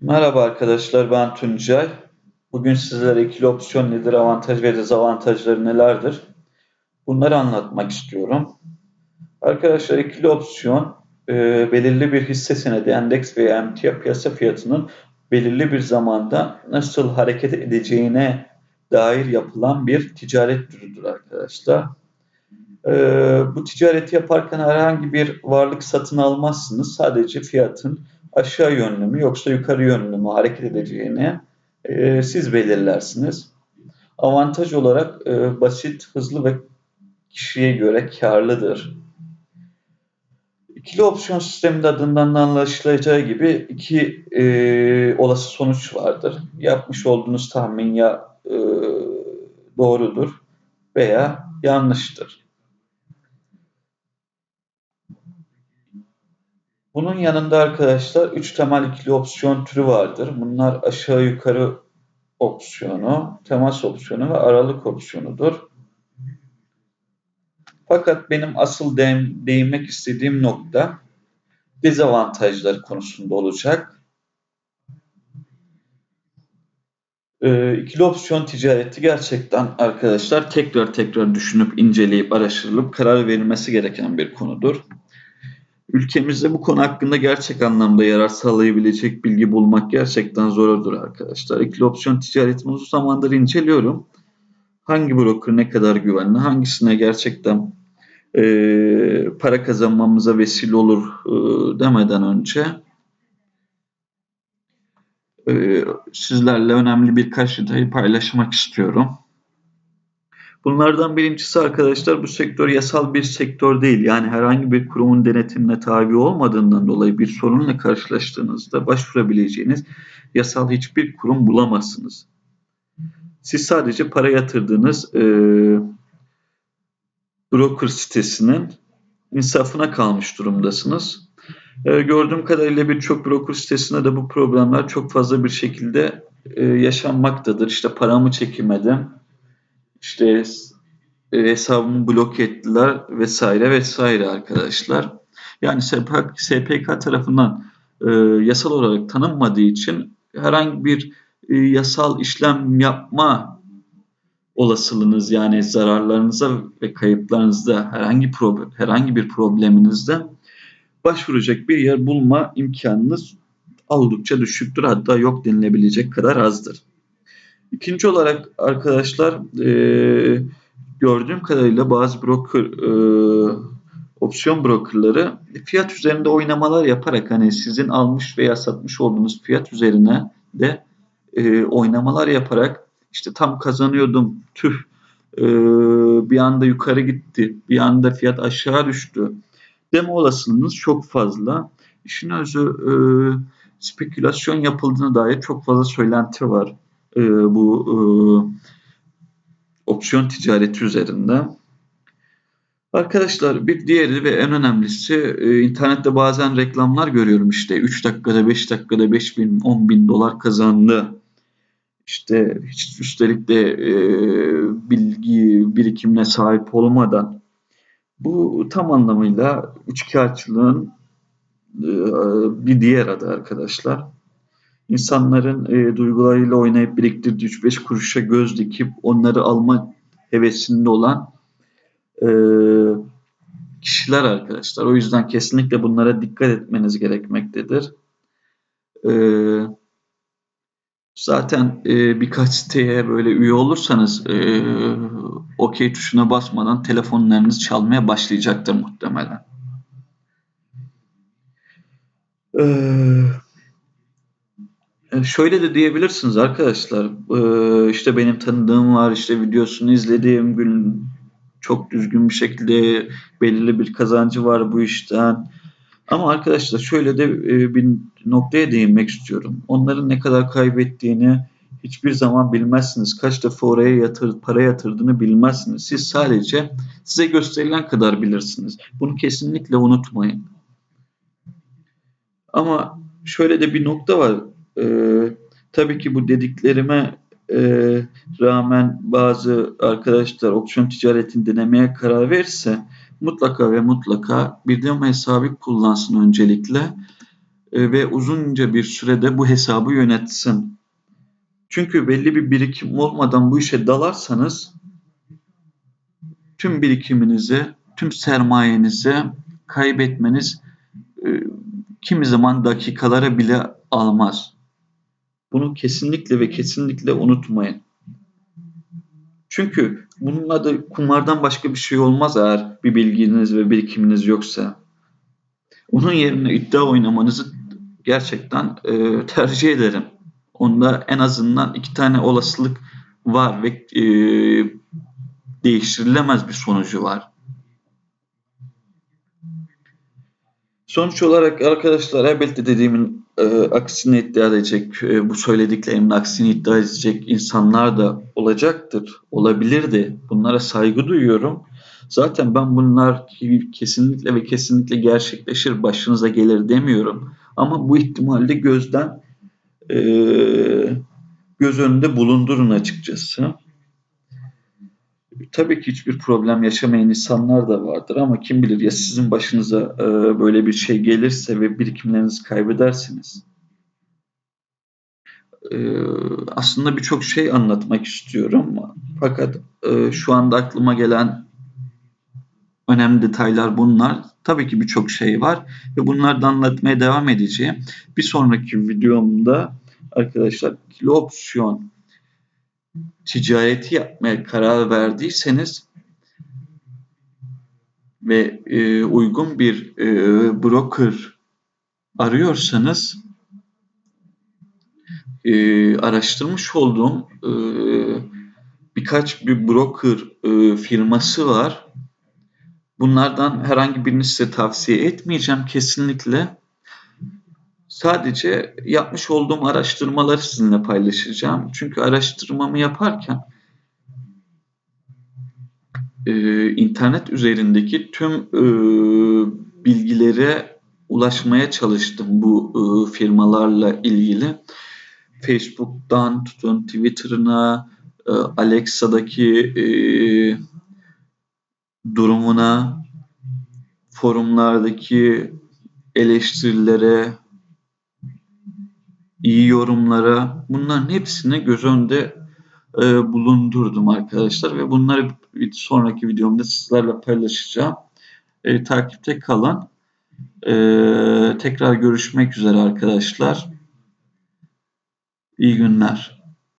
Merhaba arkadaşlar, ben Tuncay. Bugün sizlere ikili opsiyon nedir, avantaj ve dezavantajları nelerdir? Bunları anlatmak istiyorum. Arkadaşlar ikili opsiyon e, belirli bir hisse senedi, endeks veya emtia piyasa fiyatının belirli bir zamanda nasıl hareket edeceğine dair yapılan bir ticaret türüdür arkadaşlar. E, bu ticareti yaparken herhangi bir varlık satın almazsınız. Sadece fiyatın aşağı yönlü mü yoksa yukarı yönlü mü hareket edeceğini e, siz belirlersiniz. Avantaj olarak e, basit, hızlı ve kişiye göre karlıdır. İkili opsiyon sisteminde adından da anlaşılacağı gibi iki e, olası sonuç vardır. Yapmış olduğunuz tahmin ya e, doğrudur veya yanlıştır. Bunun yanında arkadaşlar 3 temel ikili opsiyon türü vardır. Bunlar aşağı yukarı opsiyonu, temas opsiyonu ve aralık opsiyonudur. Fakat benim asıl değinmek istediğim nokta dezavantajları konusunda olacak. Ee, ikili opsiyon ticareti gerçekten arkadaşlar tekrar tekrar düşünüp inceleyip araştırılıp karar verilmesi gereken bir konudur. Ülkemizde bu konu hakkında gerçek anlamda yarar sağlayabilecek bilgi bulmak gerçekten zordur arkadaşlar. İkili opsiyon ticaretini uzun zamandır inceliyorum. Hangi broker ne kadar güvenli, hangisine gerçekten e, para kazanmamıza vesile olur e, demeden önce e, sizlerle önemli birkaç detayı paylaşmak istiyorum. Bunlardan birincisi arkadaşlar bu sektör yasal bir sektör değil. Yani herhangi bir kurumun denetimine tabi olmadığından dolayı bir sorunla karşılaştığınızda başvurabileceğiniz yasal hiçbir kurum bulamazsınız. Siz sadece para yatırdığınız e, broker sitesinin insafına kalmış durumdasınız. E, gördüğüm kadarıyla birçok broker sitesinde de bu problemler çok fazla bir şekilde e, yaşanmaktadır. İşte paramı çekemedim, işte e, hesabımı blok ettiler vesaire vesaire arkadaşlar. Yani SPK, SPK tarafından e, yasal olarak tanınmadığı için herhangi bir e, yasal işlem yapma olasılığınız yani zararlarınıza ve kayıplarınızda herhangi problem, herhangi bir probleminizde başvuracak bir yer bulma imkanınız oldukça düşüktür. Hatta yok denilebilecek kadar azdır. İkinci olarak arkadaşlar e, gördüğüm kadarıyla bazı broker e, opsiyon brokerları fiyat üzerinde oynamalar yaparak hani sizin almış veya satmış olduğunuz fiyat üzerine de e, oynamalar yaparak işte tam kazanıyordum tüh e, bir anda yukarı gitti bir anda fiyat aşağı düştü deme olasılığınız çok fazla. İşin özü e, spekülasyon yapıldığına dair çok fazla söylenti var e, bu e, opsiyon ticareti üzerinde. Arkadaşlar bir diğeri ve en önemlisi e, internette bazen reklamlar görüyorum işte 3 dakikada 5 dakikada 5 bin 10 bin dolar kazandı. İşte hiç üstelik de e, bilgi birikimine sahip olmadan bu tam anlamıyla üçkağıtçılığın e, bir diğer adı arkadaşlar insanların e, duygularıyla oynayıp biriktirdiği 3-5 kuruşa göz dikip onları alma hevesinde olan e, kişiler arkadaşlar. O yüzden kesinlikle bunlara dikkat etmeniz gerekmektedir. E, zaten e, birkaç siteye böyle üye olursanız e, OK tuşuna basmadan telefonlarınız çalmaya başlayacaktır muhtemelen. Eee şöyle de diyebilirsiniz arkadaşlar. E, işte benim tanıdığım var, işte videosunu izlediğim gün çok düzgün bir şekilde belirli bir kazancı var bu işten. Ama arkadaşlar şöyle de e, bir noktaya değinmek istiyorum. Onların ne kadar kaybettiğini hiçbir zaman bilmezsiniz. Kaç defa oraya yatır, para yatırdığını bilmezsiniz. Siz sadece size gösterilen kadar bilirsiniz. Bunu kesinlikle unutmayın. Ama şöyle de bir nokta var. Ee, tabii ki bu dediklerime e, rağmen bazı arkadaşlar opsiyon ticaretini denemeye karar verirse mutlaka ve mutlaka bir demo hesabı kullansın öncelikle. e, ve uzunca bir sürede bu hesabı yönetsin. Çünkü belli bir birikim olmadan bu işe dalarsanız tüm birikiminizi, tüm sermayenizi kaybetmeniz e, kimi zaman dakikalara bile almaz. Bunu kesinlikle ve kesinlikle unutmayın. Çünkü bununla da kumardan başka bir şey olmaz eğer bir bilginiz ve birikiminiz yoksa. Onun yerine iddia oynamanızı gerçekten e, tercih ederim. Onda en azından iki tane olasılık var ve e, değiştirilemez bir sonucu var. Sonuç olarak arkadaşlar elbette dediğimin e, aksini iddia edecek, e, bu söylediklerimin aksini iddia edecek insanlar da olacaktır, olabilirdi. Bunlara saygı duyuyorum. Zaten ben bunlar kesinlikle ve kesinlikle gerçekleşir, başınıza gelir demiyorum. Ama bu ihtimalde gözden e, göz önünde bulundurun açıkçası. Tabii ki hiçbir problem yaşamayan insanlar da vardır ama kim bilir ya sizin başınıza e, böyle bir şey gelirse ve birikimlerinizi kaybedersiniz. E, aslında birçok şey anlatmak istiyorum fakat e, şu anda aklıma gelen önemli detaylar bunlar. Tabii ki birçok şey var ve bunları da anlatmaya devam edeceğim. Bir sonraki videomda arkadaşlar kilo opsiyon ticareti yapmaya karar verdiyseniz ve e, uygun bir e, broker arıyorsanız e, araştırmış olduğum e, birkaç bir broker e, firması var. Bunlardan herhangi birini size tavsiye etmeyeceğim kesinlikle. Sadece yapmış olduğum araştırmaları sizinle paylaşacağım. Çünkü araştırmamı yaparken e, internet üzerindeki tüm e, bilgilere ulaşmaya çalıştım bu e, firmalarla ilgili. Facebook'tan tutun Twitter'ına, e, Alexa'daki e, durumuna, forumlardaki eleştirilere, iyi yorumlara bunların hepsini göz önünde e, bulundurdum arkadaşlar ve bunları bir sonraki videomda sizlerle paylaşacağım. E, takipte kalın. E, tekrar görüşmek üzere arkadaşlar. İyi günler.